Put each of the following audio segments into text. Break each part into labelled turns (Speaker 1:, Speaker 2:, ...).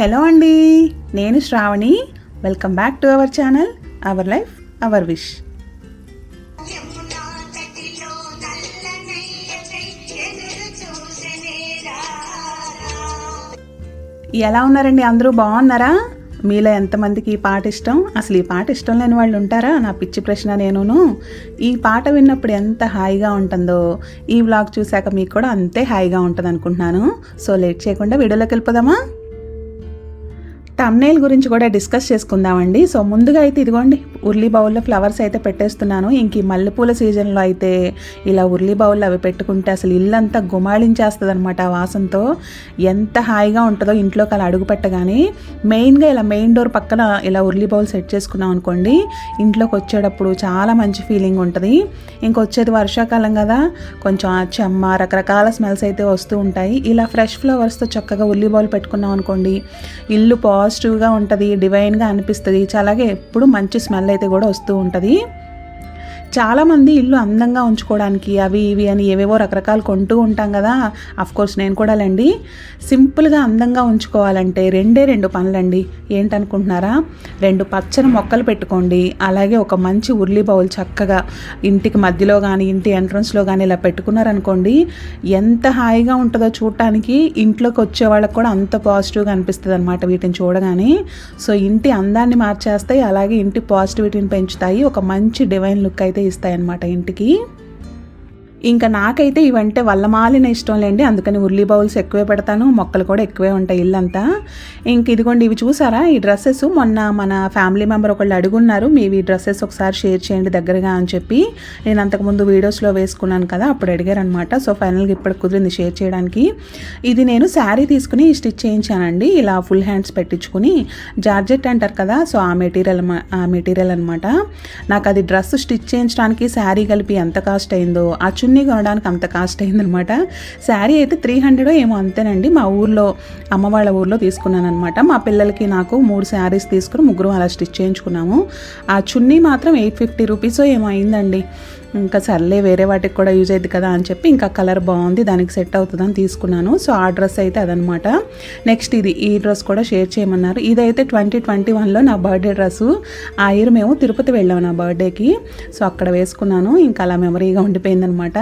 Speaker 1: Hello అండి నేను Sravani. Welcome back to our channel our life our wish ఎలా ఉన్నారండి అందరూ? బాగున్నారా? మీలో ఎంతమందికి ఈ పాట ఇష్టం? అసలు ఈ పాట ఇష్టం లేని వాళ్ళు ఉంటారా? నా పిచ్చి ప్రశ్న నేనును. ఈ పాట విన్నప్పుడు ఎంత హాయిగా ఉంటుందో ఈ వ్లాగ్ చూశాక మీకు కూడా అంతే హాయిగా ఉంటుంది అనుకుంటున్నాను సో లేట్ చేయకుండా వీడియోలోకి వెళ్ళిపోదామా? టమ్నేల్ గురించి కూడా డిస్కస్ చేసుకుందామండి. సో ముందుగా అయితే ఇదిగోండి ఉర్లీ బౌల్లో ఫ్లవర్స్ అయితే పెట్టేస్తున్నాను. ఇంక ఈ మల్లెపూల సీజన్లో అయితే ఇలా ఉర్లీ బౌల్లో అవి పెట్టుకుంటే అసలు ఇల్లంతా గుమాళించేస్తుంది అనమాట ఆ వాసనతో ఎంత హాయిగా ఉంటుందో ఇంట్లోకి అలా అడుగు పెట్టగానే మెయిన్గా ఇలా మెయిన్ డోర్ పక్కన ఇలా ఉర్లీ బౌల్ సెట్ చేసుకున్నాం అనుకోండి ఇంట్లోకి వచ్చేటప్పుడు చాలా మంచి ఫీలింగ్ ఉంటుంది. ఇంకొచ్చేది వర్షాకాలం కదా కొంచెం చెమ్మ రకరకాల స్మెల్స్ అయితే వస్తూ ఉంటాయి. ఇలా ఫ్రెష్ ఫ్లవర్స్తో చక్కగా ఉల్లి బౌల్ పెట్టుకున్నాం అనుకోండి ఇల్లు పాజిటివ్గా ఉంటుంది డివైన్గా అనిపిస్తుంది. అలాగే ఎప్పుడు మంచి స్మెల్ అయితే కూడా వస్తూ ఉంటుంది. చాలామంది ఇల్లు అందంగా ఉంచుకోవడానికి అవి ఇవి అని ఏవేవో రకరకాలు కొంటూ ఉంటాం కదా. అఫ్ కోర్స్ నేను కూడా లేండి. సింపుల్గా అందంగా ఉంచుకోవాలంటే రెండే రెండు పనులండి. ఏంటనుకుంటున్నారా? రెండు పచ్చని మొక్కలు పెట్టుకోండి. అలాగే ఒక మంచి ఉర్లీ బౌల్ చక్కగా ఇంటికి మధ్యలో కానీ ఇంటి ఎంట్రన్స్లో కానీ ఇలా పెట్టుకున్నారనుకోండి ఎంత హాయిగా ఉంటుందో చూడటానికి ఇంట్లోకి వచ్చే వాళ్ళకి కూడా అంత పాజిటివ్గా అనిపిస్తుంది అనమాట వీటిని చూడగానే. సో ఇంటి అందాన్ని మార్చేస్తాయి అలాగే ఇంటి పాజిటివిటీని పెంచుతాయి. ఒక మంచి డివైన్ లుక్ అయితే అయితే ఇస్తాయన్నమాట ఇంటికి. ఇంకా నాకైతే ఇవంటే వల్లమాలిన ఇష్టం లేండి. అందుకని ఉర్లీ బౌల్స్ ఎక్కువే పెడతాను. మొక్కలు కూడా ఎక్కువే ఉంటాయి ఇల్లంతా. ఇంక ఇదిగోండి ఇవి చూసారా? ఈ డ్రెస్సెస్ మొన్న మన ఫ్యామిలీ మెంబర్ ఒకళ్ళు అడుగున్నారు మీవి ఈ డ్రెస్సెస్ ఒకసారి షేర్ చేయండి దగ్గరగా అని చెప్పి. నేను అంతకుముందు వీడియోస్లో వేసుకున్నాను కదా అప్పుడు అడిగారనమాట సో ఫైనల్గా ఇప్పుడు కుదిరింది షేర్ చేయడానికి. ఇది నేను శారీ తీసుకుని స్టిచ్ చేయించానండి. ఇలా ఫుల్ హ్యాండ్స్ పెట్టించుకుని జార్జెట్ అంటారు కదా సో ఆ మెటీరియల్ ఆ మెటీరియల్ అనమాట నాకు అది డ్రెస్ స్టిచ్ చేయించడానికి శారీ కలిపి ఎంత కాస్ట్ అయిందో అచ్చు చున్నీ కొనడానికి అంత కాస్ట్ అయిందనమాట. శారీ అయితే త్రీ హండ్రెడ్ ఏమో అంతేనండి. మా ఊర్లో అమ్మ వాళ్ళ ఊర్లో తీసుకున్నాను అనమాట మా పిల్లలకి నాకు మూడు శారీస్ తీసుకుని ముగ్గురు అలా స్టిచ్ చేయించుకున్నాము. ఆ చున్నీ మాత్రం ఎయిట్ ఫిఫ్టీ రూపీస్ ఏమో అయిందండి. ఇంకా సర్లే వేరే వాటికి కూడా యూజ్ అయ్యింది కదా అని చెప్పి ఇంకా కలర్ బాగుంది దానికి సెట్ అవుతుందని తీసుకున్నాను. సో ఆ డ్రెస్ అయితే అదనమాట. నెక్స్ట్ ఇది ఈ డ్రెస్ కూడా షేర్ చేయమన్నారు. ఇదైతే ట్వంటీ ట్వంటీ వన్లో నా బర్త్డే డ్రెస్సు. ఆ ఇయర్ మేము తిరుపతి వెళ్ళాము నా బర్త్డేకి. సో అక్కడ వేసుకున్నాను. ఇంకా అలా మెమరీగా ఉండిపోయిందనమాట.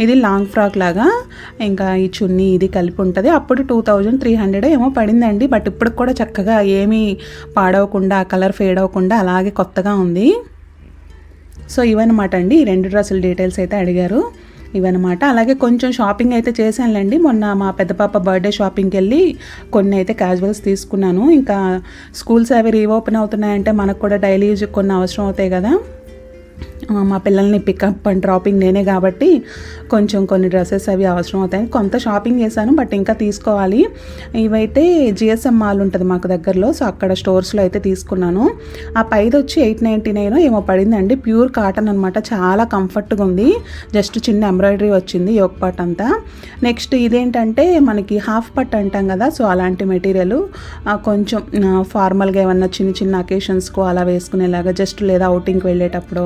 Speaker 1: ఇది లాంగ్ ఫ్రాక్ లాగా ఇంకా ఈ చున్నీ ఇది కలిపి ఉంటుంది. అప్పుడు టూ థౌజండ్ త్రీ హండ్రెడ్ ఏమో పడిందండి. బట్ ఇప్పుడు కూడా చక్కగా ఏమీ పాడవకుండా కలర్ ఫేడ్ అవ్వకుండా అలాగే కొత్తగా ఉంది. సో ఇవన్నమాట అండి. ఈ రెండు డ్రెస్సుల డీటెయిల్స్ అయితే అడిగారు. ఇవన్నమాట. అలాగే కొంచెం షాపింగ్ అయితే చేశానులేండి. మొన్న మా పెద్ద పాప బర్త్డే షాపింగ్కి వెళ్ళి కొన్ని అయితే క్యాజువల్స్ తీసుకున్నాను. ఇంకా స్కూల్స్ అవి రీఓపెన్ అవుతున్నాయంటే మనకు కూడా డైలీ యూజ్ కొన్ని అవసరం అవుతాయి కదా. మా పిల్లల్ని పికప్ అండ్ డ్రాపింగ్ నేనే కాబట్టి కొంచెం కొన్ని డ్రెస్సెస్ అవి అవసరం అవుతాయి. కొంత షాపింగ్ చేశాను బట్ ఇంకా తీసుకోవాలి. ఇవైతే జిఎస్ఎం మాల్ ఉంటుంది మాకు దగ్గరలో సో అక్కడ స్టోర్స్లో అయితే తీసుకున్నాను. ఆ పైది వచ్చి ఎయిట్ నైంటీ నైన్ ఏమో పడిందండి. ప్యూర్ కాటన్ అనమాట చాలా కంఫర్ట్గా ఉంది. జస్ట్ చిన్న ఎంబ్రాయిడరీ వచ్చింది యోక్ పాట్ అంతా. నెక్స్ట్ ఇదేంటంటే మనకి హాఫ్ పట్ అంటాం కదా సో అలాంటి మెటీరియల్ కొంచెం ఫార్మల్గా ఏమన్నా చిన్న చిన్న అకేషన్స్కు అలా వేసుకునేలాగా జస్ట్ లేదా అవుటింగ్కి వెళ్ళేటప్పుడు.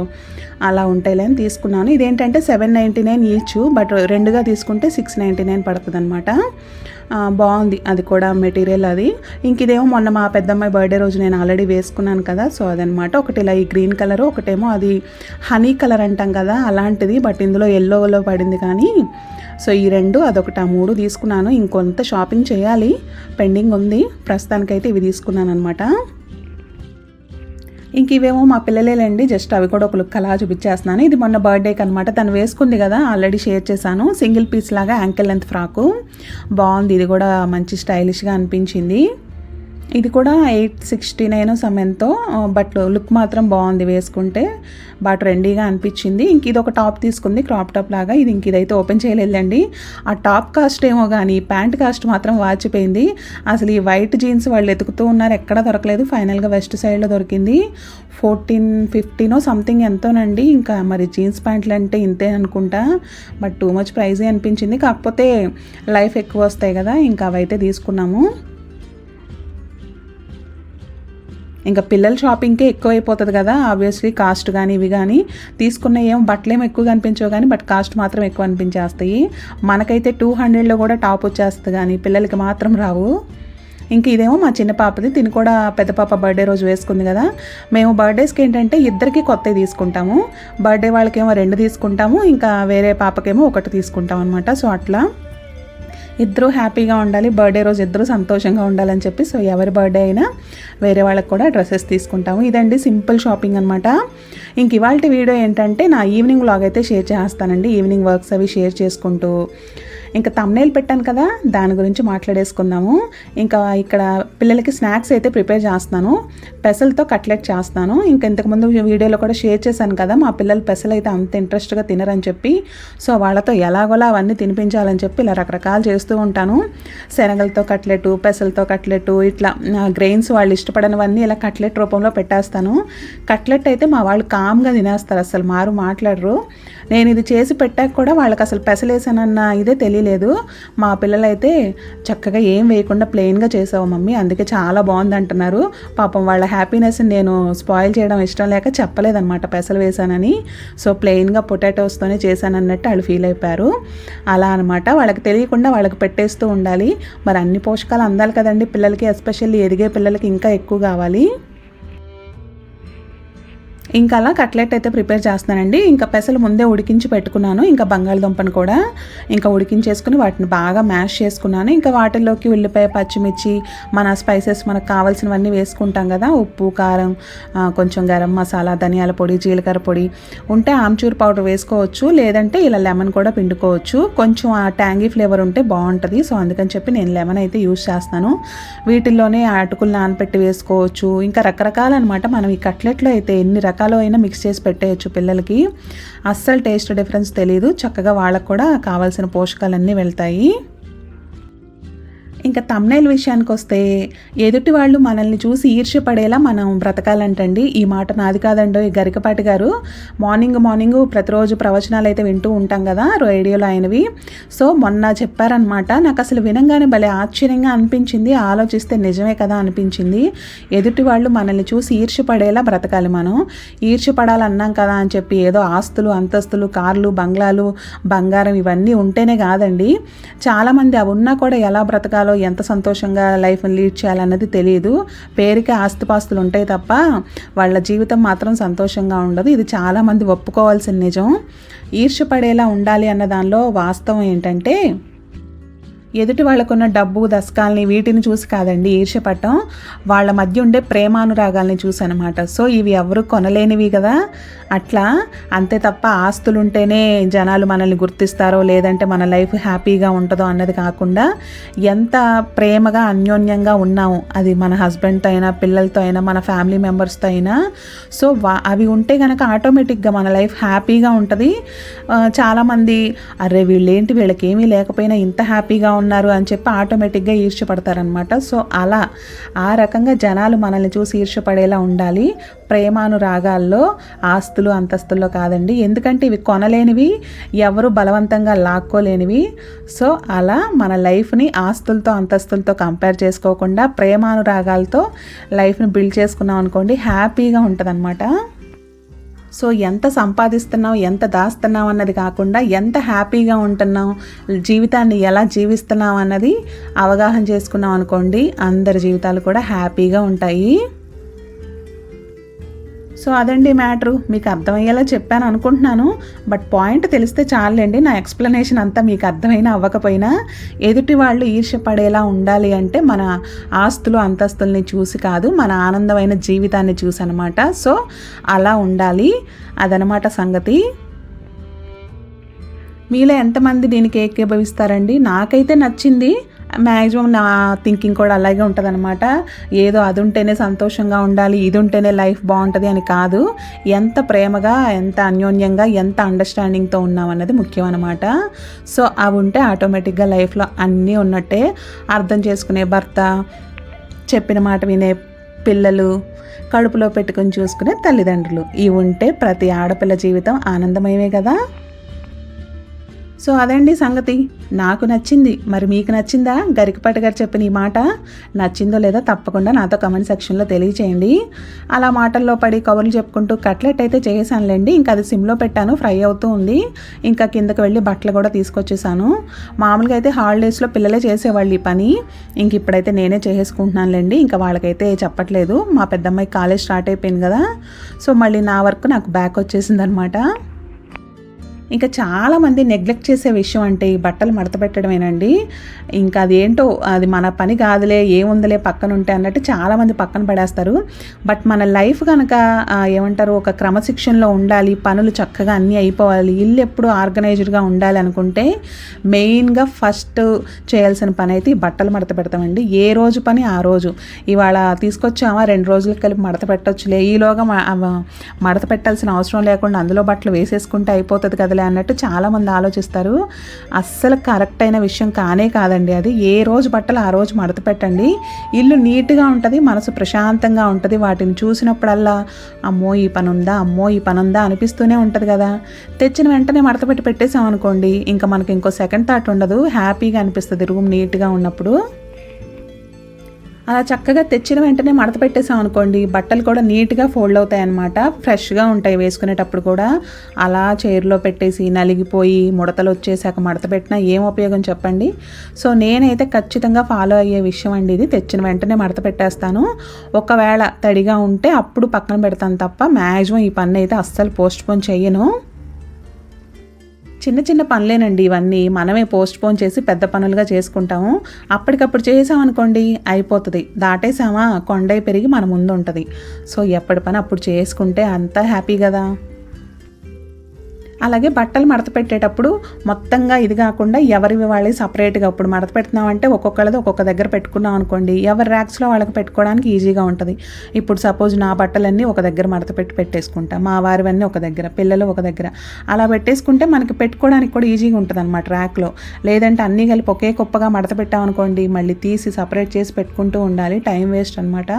Speaker 1: అలా ఉంటాయిలే అని తీసుకున్నాను. ఇదేంటంటే seven ninety nine each but రెండుగా తీసుకుంటే సిక్స్ నైంటీ నైన్ పడుతుంది అనమాట బాగుంది. అది కూడా మెటీరియల్ అది. ఇంక ఇదేమో మొన్న మా పెద్దమ్మాయి బర్త్డే రోజు నేను ఆల్రెడీ వేసుకున్నాను కదా సో అదనమాట ఒకటి ఇలా ఈ గ్రీన్ కలర్ ఒకటేమో అది హనీ కలర్ అంటాం కదా అలాంటిది బట్ ఇందులో ఎల్లోలో పడింది కానీ. సో ఈ రెండు అదొకటి ఆ మూడు తీసుకున్నాను. ఇంకొంత షాపింగ్ చేయాలి. పెండింగ్ ఉంది. ప్రస్తుతానికైతే ఇవి తీసుకున్నాను అనమాట ఇంక ఇవేమో మా పిల్లలేలేండి జస్ట్ అవి కూడా ఒక లుక్ అలా చూపించేస్తున్నాను. ఇది మొన్న బర్త్డేకి అనమాట తను వేసుకుంది కదా ఆల్రెడీ షేర్ చేశాను. సింగిల్ పీస్ లాగా యాంకిల్ లెంత్ ఫ్రాకు. బాగుంది ఇది కూడా మంచి స్టైలిష్గా అనిపించింది. ఇది కూడా ఎయిట్ సిక్స్టీ నైన్ సమయంతో బట్ లుక్ మాత్రం బాగుంది వేసుకుంటే. బాగా ట్రెండీగా అనిపించింది. ఇంక ఇది ఒక టాప్ తీసుకుంది క్రాప్ టాప్ లాగా. ఇది ఇంక ఇదైతే ఓపెన్ చేయలేదండి ఆ టాప్ కాస్ట్ ఏమో కానీ ప్యాంట్ కాస్ట్ మాత్రం వాచిపోయింది. అసలు ఈ వైట్ జీన్స్ వాళ్ళు ఎతుకుతూ ఉన్నారు ఎక్కడ దొరకలేదు. ఫైనల్గా వెస్ట్ సైడ్లో దొరికింది. ఫోర్టీన్ ఫిఫ్టీనో సంథింగ్ ఎంతోనండి. ఇంకా మరి జీన్స్ ప్యాంట్లు అంటే ఇంతే అనుకుంటా. బట్ టూ మచ్ ప్రైజే అనిపించింది. కాకపోతే లైఫ్ ఎక్కువ వస్తాయి కదా ఇంకా అవైతే తీసుకున్నాము. ఇంకా పిల్లల షాపింగ్కే ఎక్కువ అయిపోతుంది కదా ఆబ్వియస్లీ కాస్ట్ కానీ ఇవి కానీ తీసుకున్న ఏం బట్టలు ఏం ఎక్కువ కనిపించవు కానీ బట్ కాస్ట్ మాత్రం ఎక్కువ అనిపించేస్తాయి. మనకైతే టూ హండ్రెడ్లో కూడా టాప్ వచ్చేస్తుంది కానీ పిల్లలకి మాత్రం రావు. ఇంక ఇదేమో మా చిన్న పాపది తిని కూడా పెద్ద పాప బర్త్డే రోజు వేసుకుంది కదా. మేము బర్త్డేస్కి ఏంటంటే ఇద్దరికి కొత్తవి తీసుకుంటాము. బర్త్డే వాళ్ళకేమో రెండు తీసుకుంటాము ఇంకా వేరే పాపకేమో ఒకటి తీసుకుంటాం అనమాట సో అట్లా. ఇద్దరూ హ్యాపీగా ఉండాలి బర్త్డే రోజు ఇద్దరు సంతోషంగా ఉండాలని చెప్పి సో ఎవరి బర్త్డే అయినా వేరే వాళ్ళకి కూడా డ్రెస్సెస్ తీసుకుంటాము. ఇదండి సింపుల్ షాపింగ్ అనమాట ఇంక ఇవాళ వీడియో ఏంటంటే నా ఈవినింగ్ లాగ్ అయితే షేర్ చేస్తానండి. ఈవినింగ్ వర్క్స్ అవి షేర్ చేసుకుంటూ ఇంకా తమ్నేల్ పెట్టాను కదా దాని గురించి మాట్లాడేసుకుందాము. ఇంకా ఇక్కడ పిల్లలకి స్నాక్స్ అయితే ప్రిపేర్ చేస్తున్నాను. పెసలతో కట్లెట్ చేస్తాను ఇంకా ఇంతకుముందు వీడియోలో కూడా షేర్ చేశాను కదా మా పిల్లలు పెసలు అయితే అంత ఇంట్రెస్ట్గా తినరని చెప్పి. సో వాళ్ళతో ఎలాగోలా అవన్నీ తినిపించాలని చెప్పి ఇలా రకరకాలు చేస్తూ ఉంటాను. శనగలతో కట్లెట్ పెసలతో కట్లెట్ ఇట్లా గ్రెయిన్స్ వాళ్ళు ఇష్టపడనివన్నీ ఇలా కట్లెట్ రూపంలో పెట్టేస్తాను. కట్లెట్ అయితే మా వాళ్ళు కామ్గా తినేస్తారు అసలు మారు మాట్లాడరు. నేను ఇది చేసి పెట్టాక కూడా వాళ్ళకి అసలు పెసలేసానన్న ఇదే తెలియలేదు. మా పిల్లలైతే చక్కగా ఏం వేయకుండా ప్లెయిన్గా చేసావు మమ్మీ అందుకే చాలా బాగుంది అంటున్నారు పాపం వాళ్ళ హ్యాపీనెస్ నేను స్పాయిల్ చేయడం ఇష్టం లేక చెప్పలేదన్నమాట పెసలు వేసానని. సో ప్లెయిన్గా పొటాటోస్తోనే చేశాను అన్నట్టు వాళ్ళు ఫీల్ అయిపోయారు. అలా అనమాట వాళ్ళకి తెలియకుండా వాళ్ళకి పెట్టేస్తూ ఉండాలి. మరి అన్ని పోషకాలు అందాలి కదండి పిల్లలకి ఎస్పెషల్లీ ఎదిగే పిల్లలకి ఇంకా ఎక్కువ కావాలి. ఇంకా అలా కట్లెట్ అయితే ప్రిపేర్ చేస్తున్నానండి. ఇంకా పెసలు ముందే ఉడికించి పెట్టుకున్నాను. ఇంకా బంగాళదుంపను కూడా ఇంకా ఉడికించేసుకుని వాటిని బాగా మ్యాష్ చేసుకున్నాను. ఇంకా వాటిల్లోకి ఉల్లిపాయ పచ్చిమిర్చి మన స్పైసెస్ మనకు కావాల్సినవన్నీ వేసుకుంటాం కదా. ఉప్పు కారం కొంచెం గరం మసాలా ధనియాల పొడి జీలకర్ర పొడి ఉంటే ఆమ్చూర్ పౌడర్ వేసుకోవచ్చు. లేదంటే ఇలా లెమన్ కూడా పిండుకోవచ్చు. కొంచెం ఆ ట్యాంగీ ఫ్లేవర్ ఉంటే బాగుంటుంది. సో అందుకని చెప్పి నేను లెమన్ అయితే యూస్ చేస్తాను వీటిల్లోనే అటుకులు నానపెట్టి వేసుకోవచ్చు. ఇంకా రకరకాలన్నమాట మనం ఈ కట్లెట్లో అయితే ఎన్ని రకాలు అయినా మిక్స్ చేసి పెట్టేయచ్చు పిల్లలకి. అస్సలు టేస్ట్ డిఫరెన్స్ తెలియదు చక్కగా వాళ్ళకు కూడా కావాల్సిన పోషకాలన్నీ వెళ్తాయి. ఇంకా తమ్నైల్ విషయానికి వస్తే ఎదుటి వాళ్ళు మనల్ని చూసి ఈర్ష్యపడేలా మనం బ్రతకాలంటండి. ఈ మాట నాది కాదండో ఈ గరికపాటి గారు. మార్నింగ్ మార్నింగ్ ప్రతిరోజు ప్రవచనాలు అయితే వింటూ ఉంటాం కదా రేడియోలో ఆయనవి. సో మొన్న చెప్పారనమాట నాకు అసలు వినంగానే భలే ఆశ్చర్యంగా అనిపించింది ఆలోచిస్తే నిజమే కదా అనిపించింది. ఎదుటి వాళ్ళు మనల్ని చూసి ఈర్ష్యపడేలా బ్రతకాలి మనం. ఈర్ష్యపడాలన్నాం కదా అని చెప్పి ఏదో ఆస్తులు అంతస్తులు కార్లు బంగ్లాలు బంగారం ఇవన్నీ ఉంటేనే కాదండి. చాలామంది అవి ఉన్నా కూడా ఎలా బ్రతకాలో ఎంత సంతోషంగా లైఫ్ని లీడ్ చేయాలన్నది తెలియదు పేరుకి ఆస్తిపాస్తులు ఉంటాయి తప్ప వాళ్ళ జీవితం మాత్రం సంతోషంగా ఉండదు. ఇది చాలామంది ఒప్పుకోవాల్సిన నిజం. ఈర్ష్యపడేలా ఉండాలి అన్న దానిలో వాస్తవం ఏంటంటే ఎదుటి వాళ్ళకున్న డబ్బు దశకాల్ని వీటిని చూసి కాదండి ఈర్ష్యపట్టం వాళ్ళ మధ్య ఉండే ప్రేమానురాగాల్ని చూసి అనమాట సో ఇవి ఎవరు కొనలేనివి కదా. అట్లా అంతే తప్ప ఆస్తులు ఉంటేనే జనాలు మనల్ని గుర్తిస్తారో లేదంటే మన లైఫ్ హ్యాపీగా ఉంటుందో అన్నది కాకుండా ఎంత ప్రేమగా అన్యోన్యంగా ఉన్నాము. అది మన హస్బెండ్తో అయినా పిల్లలతో అయినా మన ఫ్యామిలీ మెంబర్స్తో అయినా. సో వా అవి ఉంటే కనుక ఆటోమేటిక్గా మన లైఫ్ హ్యాపీగా ఉంటుంది. చాలామంది అరే వీళ్ళేంటి వీళ్ళకేమీ లేకపోయినా ఇంత హ్యాపీగా ఉన్నారు అని చెప్పి ఆటోమేటిక్గా ఈర్ష్యపడతారనమాట సో అలా ఆ రకంగా జనాలు మనల్ని చూసి ఈర్ష్యపడేలా ఉండాలి. ప్రేమానురాగాల్లో ఆస్తులు అంతస్తుల్లో కాదండి. ఎందుకంటే ఇవి కొనలేనివి ఎవరు బలవంతంగా లాక్కోలేనివి. సో అలా మన లైఫ్ని ఆస్తులతో అంతస్తులతో కంపేర్ చేసుకోకుండా ప్రేమానురాగాలతో లైఫ్ని బిల్డ్ చేసుకున్నాం అనుకోండి హ్యాపీగా ఉంటుంది సో ఎంత సంపాదిస్తున్నావు ఎంత దాస్తున్నావు అన్నది కాకుండా ఎంత హ్యాపీగా ఉంటున్నావు జీవితాన్ని ఎలా జీవిస్తున్నావు అన్నది అవగాహన చేసుకున్నాం అనుకోండి అందరి జీవితాలు కూడా హ్యాపీగా ఉంటాయి. సో అదండి మ్యాటరు. మీకు అర్థమయ్యేలా చెప్పాను అనుకుంటున్నాను. బట్ పాయింట్ తెలిస్తే చాలండి నా ఎక్స్ప్లెనేషన్ అంతా మీకు అర్థమైనా అవ్వకపోయినా ఎదుటి వాళ్ళు ఈర్ష్యపడేలా ఉండాలి అంటే మన ఆస్తులు అంతస్తుల్ని చూసి కాదు మన ఆనందమైన జీవితాన్ని చూసి అనమాట సో అలా ఉండాలి. అదనమాట సంగతి. మీలో ఎంతమంది దీనికి ఏకీభవిస్తారండి? నాకైతే నచ్చింది మ్యాక్సిమం నా థింకింగ్ కూడా అలాగే ఉంటుందన్నమాట. ఏదో అది ఉంటేనే సంతోషంగా ఉండాలి ఇది ఉంటేనే లైఫ్ బాగుంటుంది అని కాదు. ఎంత ప్రేమగా ఎంత అన్యోన్యంగా ఎంత అండర్స్టాండింగ్తో ఉన్నాం అన్నది ముఖ్యం అనమాట సో అవి ఉంటే ఆటోమేటిక్గా లైఫ్లో అన్నీ ఉన్నట్టే అర్థం చేసుకునే భర్త చెప్పిన మాట వినే పిల్లలు కడుపులో పెట్టుకొని చూసుకునే తల్లిదండ్రులు. ఇవి ఉంటే ప్రతి ఆడపిల్ల జీవితం ఆనందమయమే కదా. సో అదండి సంగతి. నాకు నచ్చింది. మరి మీకు నచ్చిందా? గరికపాటి గారు చెప్పిన ఈ మాట నచ్చిందో లేదో తప్పకుండా నాతో కమెంట్ సెక్షన్లో తెలియచేయండి. అలా మాటల్లో పడి కవర్లు చెప్పుకుంటూ కట్లెట్ అయితే చేసానులేండి ఇంకా అది సిమ్లో పెట్టాను ఫ్రై అవుతూ ఉంది. ఇంకా కిందకి వెళ్ళి బట్టలు కూడా తీసుకొచ్చేసాను. మామూలుగా అయితే హాలిడేస్లో పిల్లలే చేసేవాళ్ళు ఈ పని. ఇంక ఇప్పుడైతే నేనే చేసేసుకుంటున్నానులేండి. ఇంకా వాళ్ళకైతే చెప్పట్లేదు. మా పెద్దమ్మాయి కాలేజ్ స్టార్ట్ అయిపోయింది కదా. సో మళ్ళీ నా వర్క్ నాకు బ్యాక్ వచ్చేసింది అనమాట ఇంకా చాలామంది నెగ్లెక్ట్ చేసే విషయం అంటే ఈ బట్టలు మడత పెట్టడమేనండి. ఇంకా అదేంటో అది మన పని కాదులే ఏముందిలే పక్కన ఉంటే అన్నట్టు చాలామంది పక్కన పడేస్తారు. బట్ మన లైఫ్ కనుక ఏమంటారు ఒక క్రమశిక్షణలో ఉండాలి పనులు చక్కగా అన్నీ అయిపోవాలి ఇల్లు ఎప్పుడు ఆర్గనైజ్డ్గా ఉండాలి అనుకుంటే మెయిన్గా ఫస్ట్ చేయాల్సిన పని అయితే ఈ బట్టలు మడత పెడతామండి. ఏ రోజు పని ఆ రోజు. ఇవాళ తీసుకొచ్చామా రెండు రోజులకు కలిపి మడత పెట్టొచ్చులే. ఈలోగా మడత పెట్టాల్సిన అవసరం లేకుండా అందులో బట్టలు వేసేసుకుంటే అయిపోతుంది కదా కదలే అన్నట్టు చాలామంది ఆలోచిస్తారు. అస్సలు కరెక్ట్ అయిన విషయం కానే కాదండి అది. ఏ రోజు బట్టలు ఆ రోజు మడత పెట్టండి. ఇల్లు నీట్గా ఉంటుంది మనసు ప్రశాంతంగా ఉంటుంది. వాటిని చూసినప్పుడల్లా అమ్మో ఈ పని ఉందా అమ్మో ఈ పని ఉందా అనిపిస్తూనే ఉంటుంది కదా. తెచ్చిన వెంటనే మడత పెట్టి పెట్టేసాం అనుకోండి ఇంకా మనకి ఇంకో సెకండ్ థాట్ ఉండదు. హ్యాపీగా అనిపిస్తుంది రూమ్ నీట్గా ఉన్నప్పుడు. అలా చక్కగా తెచ్చిన వెంటనే మడత పెట్టేసాం అనుకోండి. బట్టలు కూడా నీట్గా ఫోల్డ్ అవుతాయి అన్నమాట. ఫ్రెష్గా ఉంటాయి వేసుకునేటప్పుడు కూడా. అలా చైర్లో పెట్టేసి నలిగిపోయి ముడతలు వచ్చేసాక మడత పెట్టినా ఏం ఉపయోగం చెప్పండి. సో నేనైతే ఖచ్చితంగా ఫాలో అయ్యే విషయం అండి ఇది. తెచ్చిన వెంటనే మడత పెట్టేస్తాను. ఒకవేళ తడిగా ఉంటే అప్పుడు పక్కన పెడతాను తప్ప మ్యాక్సిమం ఈ పని అయితే అస్సలు పోస్ట్ పోన్ చేయను చిన్న చిన్న పనులేనండి ఇవన్నీ. మనమే పోస్ట్ పోన్ చేసి పెద్ద పనులుగా చేసుకుంటాము. అప్పటికప్పుడు చేసామనుకోండి అయిపోతుంది. దాటేసామా? కొండై పెరిగి మన ముందు ఉంటుంది సో ఎప్పటి పని అప్పుడు చేసుకుంటే అంతా హ్యాపీ కదా. అలాగే బట్టలు మడత పెట్టేటప్పుడు మొత్తంగా ఇది కాకుండా ఎవరివి వాళ్ళే సపరేట్గా ఇప్పుడు మడత పెడుతున్నామంటే ఒక్కొక్కళ్ళది ఒక్కొక్క దగ్గర పెట్టుకున్నాం అనుకోండి. ఎవరి ర్యాక్స్లో వాళ్ళకి పెట్టుకోవడానికి ఈజీగా ఉంటుంది. ఇప్పుడు సపోజ్ నా బట్టలన్నీ ఒక దగ్గర మడత పెట్టి పెట్టేసుకుంటా. మా వారివన్నీ ఒక దగ్గర పిల్లలు ఒక దగ్గర. అలా పెట్టేసుకుంటే మనకి పెట్టుకోవడానికి కూడా ఈజీగా ఉంటుంది అనమాట ర్యాక్లో లేదంటే అన్నీ కలిపి ఒకే కుప్పగా మడత పెట్టామనుకోండి మళ్ళీ తీసి సపరేట్ చేసి పెట్టుకుంటూ ఉండాలి. టైం వేస్ట్ అనమాట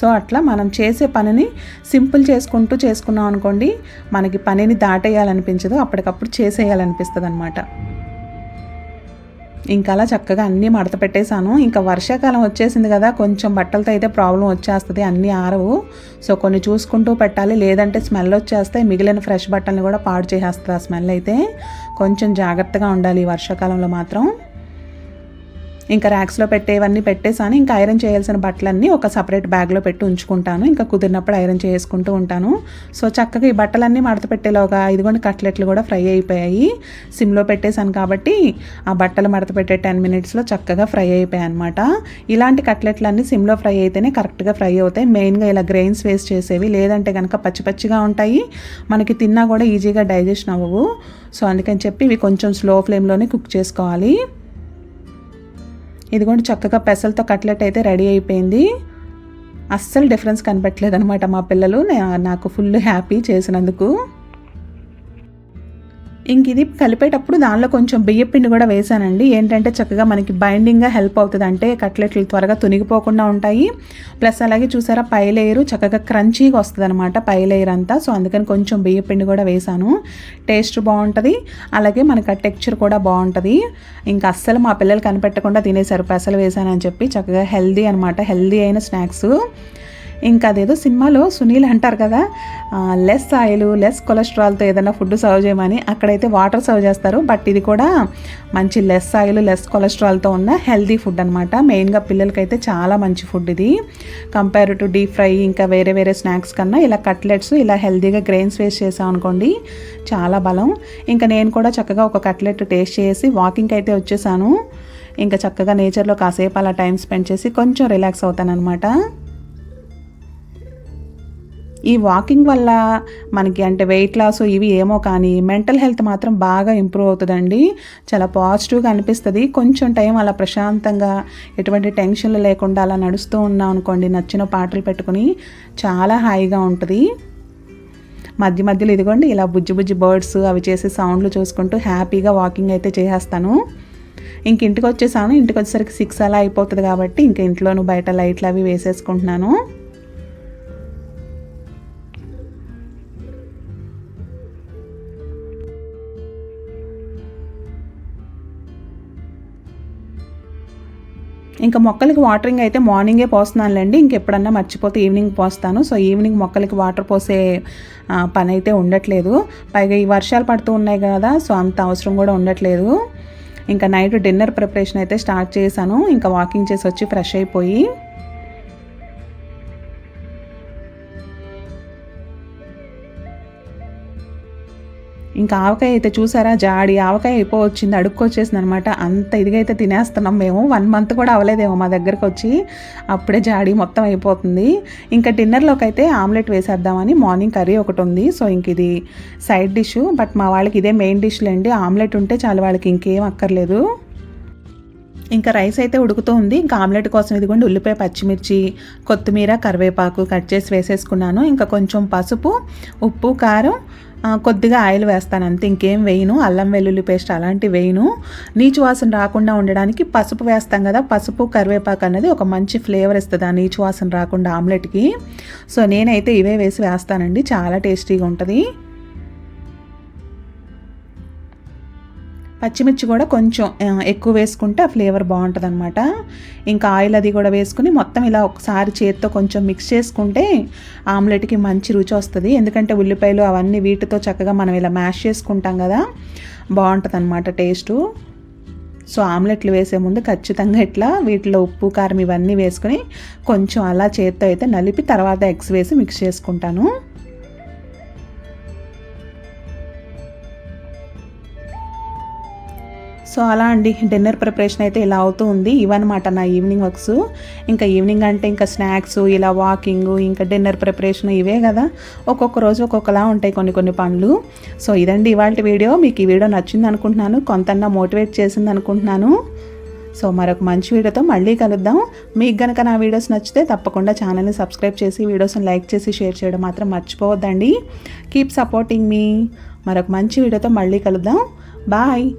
Speaker 1: సో అట్లా మనం చేసే పనిని సింపుల్ చేసుకుంటూ చేసుకున్నాం అనుకోండి మనకి పనిని దాటేయాలనిపించదు అప్పటికప్పుడు చేసేయాలనిపిస్తుంది అనమాట ఇంకా అలా చక్కగా అన్నీ మడత పెట్టేశాను. ఇంకా వర్షాకాలం వచ్చేసింది కదా కొంచెం బట్టలతో అయితే ప్రాబ్లం వచ్చేస్తుంది అన్నీ ఆరవు. సో కొన్ని చూసుకుంటూ పెట్టాలి లేదంటే స్మెల్ వచ్చేస్తే మిగిలిన ఫ్రెష్ బట్టలను కూడా పాడు చేసేస్తుంది ఆ స్మెల్ అయితే. కొంచెం జాగ్రత్తగా ఉండాలి ఈ వర్షాకాలంలో మాత్రం. ఇంకా ర్యాక్స్లో పెట్టేవన్నీ పెట్టేసాను ఇంకా ఐరన్ చేయాల్సిన బట్టలన్నీ ఒక సపరేట్ బ్యాగ్లో పెట్టి ఉంచుకుంటాను. ఇంకా కుదిరినప్పుడు ఐరన్ చేసుకుంటూ ఉంటాను. సో చక్కగా ఈ బట్టలన్నీ మడత పెట్టేలోగా ఇదిగోండి కట్లెట్లు కూడా ఫ్రై అయిపోయాయి. సిమ్లో పెట్టేశాను కాబట్టి ఆ బట్టలు మడత పెట్టే టెన్ మినిట్స్లో చక్కగా ఫ్రై అయిపోయాయి అనమాట ఇలాంటి కట్లెట్లన్నీ సిమ్లో ఫ్రై అయితేనే కరెక్ట్గా ఫ్రై అవుతాయి. మెయిన్గా ఇలా గ్రెయిన్స్ వేస్ట్ చేసేవి లేదంటే కనుక పచ్చి పచ్చిగా ఉంటాయి. మనకి తిన్నా కూడా ఈజీగా డైజెషన్ అవ్వవు. సో అందుకని చెప్పి ఇవి కొంచెం స్లో ఫ్లేమ్లోనే కుక్ చేసుకోవాలి. ఇదిగోండి చక్కగా పెసలతో కట్లెట్ అయితే రెడీ అయిపోయింది. అస్సలు డిఫరెన్స్ కనపట్లేదు అనమాట మా పిల్లలు. నాకు ఫుల్ హ్యాపీ చేసినందుకు. ఇంక ఇది కలిపేటప్పుడు దానిలో కొంచెం బియ్య పిండి కూడా వేసానండి ఏంటంటే చక్కగా మనకి బైండింగ్గా హెల్ప్ అవుతుంది అంటే కట్లెట్లు త్వరగా తునిగిపోకుండా ఉంటాయి. ప్లస్ అలాగే చూసారా పై లేయరు చక్కగా క్రంచీగా వస్తుంది అనమాట పై లేయర్ అంతా. సో అందుకని కొంచెం బియ్య పిండి కూడా వేసాను టేస్ట్ బాగుంటుంది. అలాగే మనకి ఆ టెక్చర్ కూడా బాగుంటుంది. ఇంకా అస్సలు మా పిల్లలు కనిపెట్టకుండా తినేసారు పెసలు వేసానని చెప్పి చక్కగా హెల్దీ అనమాట హెల్దీ అయిన స్నాక్స్ ఇంకా అదేదో సినిమాలో సునీల్ అంటారు కదా లెస్ ఆయిల్ లెస్ కొలెస్ట్రాల్తో ఏదైనా ఫుడ్ సర్వ్ చేయమని అక్కడైతే వాటర్ సర్వ్ చేస్తారు. బట్ ఇది కూడా మంచి లెస్ ఆయిల్ లెస్ కొలెస్ట్రాల్తో ఉన్న హెల్దీ ఫుడ్ అనమాట మెయిన్గా పిల్లలకైతే చాలా మంచి ఫుడ్ ఇది. కంపేర్ టు డీప్ ఫ్రై ఇంకా వేరే వేరే స్నాక్స్ కన్నా ఇలా కట్లెట్స్ ఇలా హెల్దీగా గ్రెయిన్స్ వేస్ట్ చేసాం అనుకోండి చాలా బలం. ఇంకా నేను కూడా చక్కగా ఒక కట్లెట్ టేస్ట్ చేసి వాకింగ్కి అయితే వచ్చేసాను. ఇంకా చక్కగా నేచర్లో కాసేపు అలా టైం స్పెండ్ చేసి కొంచెం రిలాక్స్ అవుతానమాట ఈ వాకింగ్ వల్ల మనకి అంటే వెయిట్ లాస్ ఇవి ఏమో కానీ మెంటల్ హెల్త్ మాత్రం బాగా ఇంప్రూవ్ అవుతుందండి. చాలా పాజిటివ్గా అనిపిస్తుంది. కొంచెం టైం అలా ప్రశాంతంగా ఎటువంటి టెన్షన్లు లేకుండా అలా నడుస్తూ ఉన్నాం అనుకోండి నచ్చిన పాటలు పెట్టుకుని చాలా హాయిగా ఉంటుంది. మధ్య మధ్యలో ఇదిగోండి ఇలా బుజ్జి బుజ్జి బర్డ్స్ అవి చేసే సౌండ్లు చూసుకుంటూ హ్యాపీగా వాకింగ్ అయితే చేసేస్తాను. ఇంక ఇంటికి వచ్చేసాను ఇంటికి వచ్చేసరికి సిక్స్ అలా అయిపోతుంది కాబట్టి ఇంక ఇంట్లోనూ బయట లైట్లు అవి వేసేసుకుంటున్నాను. ఇంకా మొక్కలకి వాటరింగ్ అయితే మార్నింగే పోస్తున్నానులేండి. ఇంకెప్పుడన్నా మర్చిపోతే ఈవినింగ్ పోస్తాను. సో ఈవినింగ్ మొక్కలకి వాటర్ పోసే పని అయితే ఉండట్లేదు. పైగా ఈ వర్షాలు పడుతూ ఉన్నాయి కదా సో అంత అవసరం కూడా ఉండట్లేదు. ఇంకా నైట్ డిన్నర్ ప్రిపరేషన్ అయితే స్టార్ట్ చేశాను. ఇంకా వాకింగ్ చేసి వచ్చి ఫ్రెష్ అయిపోయి ఇంకా ఆవకాయ అయితే చూసారా? జాడి ఆవకాయ అయిపోవచ్చింది అడుక్కొచ్చేసింది అనమాట అంత ఇదిగైతే తినేస్తున్నాం మేము. వన్ మంత్ కూడా అవ్వలేదేమో మా దగ్గరకు వచ్చి. అప్పుడే జాడి మొత్తం అయిపోతుంది. ఇంకా డిన్నర్లోకి అయితే ఆమ్లెట్ వేసేద్దామని మార్నింగ్ కర్రీ ఒకటి ఉంది. సో ఇంక ఇది సైడ్ డిష్. బట్ మా వాళ్ళకి ఇదే మెయిన్ డిష్లేండి. ఆమ్లెట్ ఉంటే చాలు వాళ్ళకి ఇంకేం అక్కర్లేదు. ఇంకా రైస్ అయితే ఉడుకుతూ ఉంది. ఇంకా ఆమ్లెట్ కోసం ఇదిగోండి ఉల్లిపాయ పచ్చిమిర్చి కొత్తిమీర కరివేపాకు కట్ చేసి వేసేసుకున్నాను. ఇంకా కొంచెం పసుపు ఉప్పు కారం కొద్దిగా ఆయిల్ వేస్తాను. అంతే ఇంకేం వేయను. అల్లం వెల్లుల్లి పేస్ట్ అలాంటివి వేయను. నీచు వాసన రాకుండా ఉండడానికి పసుపు వేస్తాం కదా. పసుపు కరివేపాకు అనేది ఒక మంచి ఫ్లేవర్ ఇస్తుంది ఆ నీచు వాసన రాకుండా ఆమ్లెట్కి. సో నేనైతే ఇవే వేసి వేస్తానండి. చాలా టేస్టీగా ఉంటుంది. పచ్చిమిర్చి కూడా కొంచెం ఎక్కువ వేసుకుంటే ఆ ఫ్లేవర్ బాగుంటుంది అనమాట ఇంకా ఆయిల్ అది కూడా వేసుకుని మొత్తం ఇలా ఒకసారి చేత్తో కొంచెం మిక్స్ చేసుకుంటే ఆమ్లెట్కి మంచి రుచి వస్తుంది. ఎందుకంటే ఉల్లిపాయలు అవన్నీ వీటితో చక్కగా మనం ఇలా మ్యాష్ చేసుకుంటాం కదా బాగుంటుంది అనమాట టేస్టు. సో ఆమ్లెట్లు వేసే ముందు ఖచ్చితంగా ఇట్లా వీటిలో ఉప్పు కారం ఇవన్నీ వేసుకుని కొంచెం అలా చేత్తో అయితే నలిపి తర్వాత ఎగ్స్ వేసి మిక్స్ చేసుకుంటాను. సో అలా అండి. డిన్నర్ ప్రిపరేషన్ అయితే ఇలా అవుతూ ఉంది. ఇవన్నమాట నా ఈవినింగ్ వర్క్స్. ఇంకా ఈవినింగ్ అంటే ఇంకా స్నాక్స్ ఇలా వాకింగ్ ఇంకా డిన్నర్ ప్రిపరేషన్ ఇవే కదా. ఒక్కొక్క రోజు ఒక్కొక్కలా ఉంటాయి కొన్ని కొన్ని పనులు. సో ఇదండి ఇవాళ వీడియో. మీకు ఈ వీడియో నచ్చింది అనుకుంటున్నాను. కొంతన్నా మోటివేట్ చేసింది అనుకుంటున్నాను. సో మరొక మంచి వీడియోతో మళ్ళీ కలుద్దాం. మీకు గనక నా వీడియోస్ నచ్చితే తప్పకుండా ఛానల్ని సబ్స్క్రైబ్ చేసి వీడియోస్ని లైక్ చేసి షేర్ చేయడం మాత్రం మర్చిపోవద్దండి. Keep supporting me. మరొక మంచి వీడియోతో మళ్ళీ కలుద్దాం. బాయ్.